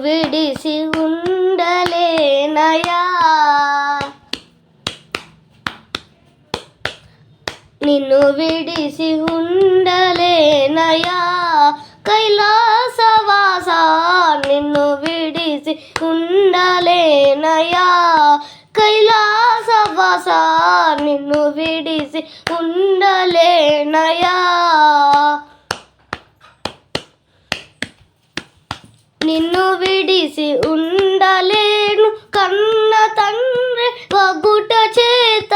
విడిసి ఉండలేనయా? నిన్ను విడిసి ఉండలేనయా? కైలాసవాస నిన్ను విడిసి ఉండలేనయా? కైలాసవాస నిన్ను విడిసి ఉండలేనయా? నిన్ను విడిసి ఉండలేను. కన్న తండ్రి వగుట చేత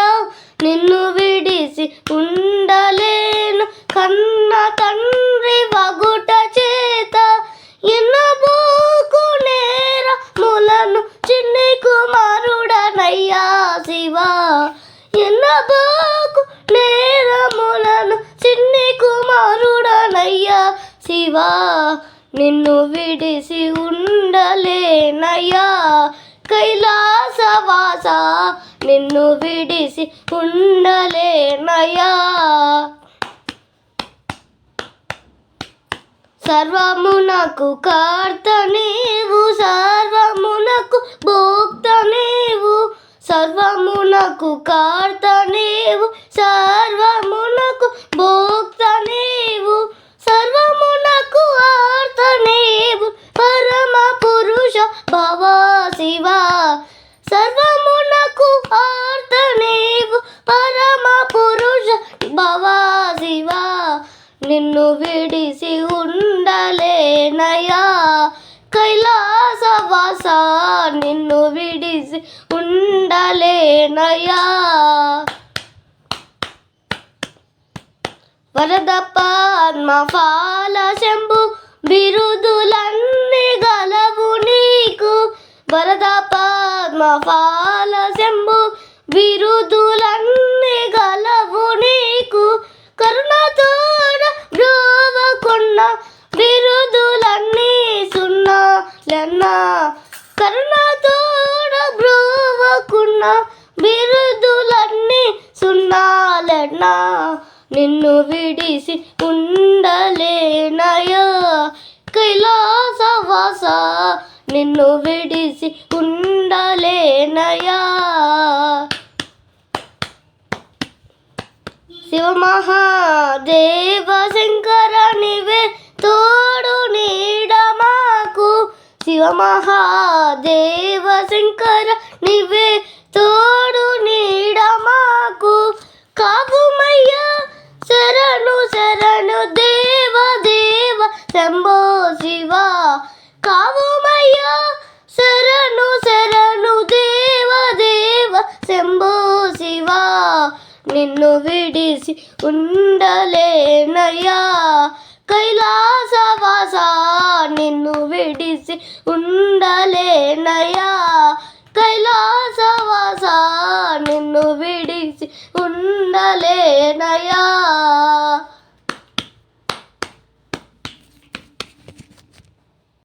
నిన్ను విడిసి ఉండలేను. కన్న తండ్రి వగుట చేత ఎన్నబోకు నేరములను చిన్ని కుమారుడనయ్యా శివా. ఎన్నబోకు నేరములను చిన్ని కుమారుడనయ్యా శివా. నిన్ను విడిసి ఉండలేనయ్యా. కైలాసవాస నిన్ను విడిసి ఉండలేనయ్యా. సర్వమునకు కార్త నీవు సర్వమునకు భోక్త నీవు. సర్వమునకు కార్ నిన్ను విడిసి ఉండలేనయా కైలాసవాస నిన్ను విడిసి ఉండలేనయా వరద పద్మ ఫాల శంభు బిరుదులన్నీ గలవు నీకు. వరద పద్మ ఫాల శంభు బిరుదులన్నీ బిరుదులన్నీ సున్నాలన్నా. నిన్ను విడిసి ఉండలేనయా కైలాసవాస నిన్ను విడిసి ఉండలేనయా శివమహాదేవ శంకర నివే తోడు నీడ మాకు. శివ శంకర నివే తోడు శంభో శివ. కావుమయ్యా శరణు శరణు దేవ దేవ శంభో శివ. నిన్ను విడిసి ఉండలేనయ్యా. కైలాసవాస నిన్ను విడిసి ఉండలేనయ్యా. కైలాసవాస నిన్ను విడిసి ఉండలేనయ్యా.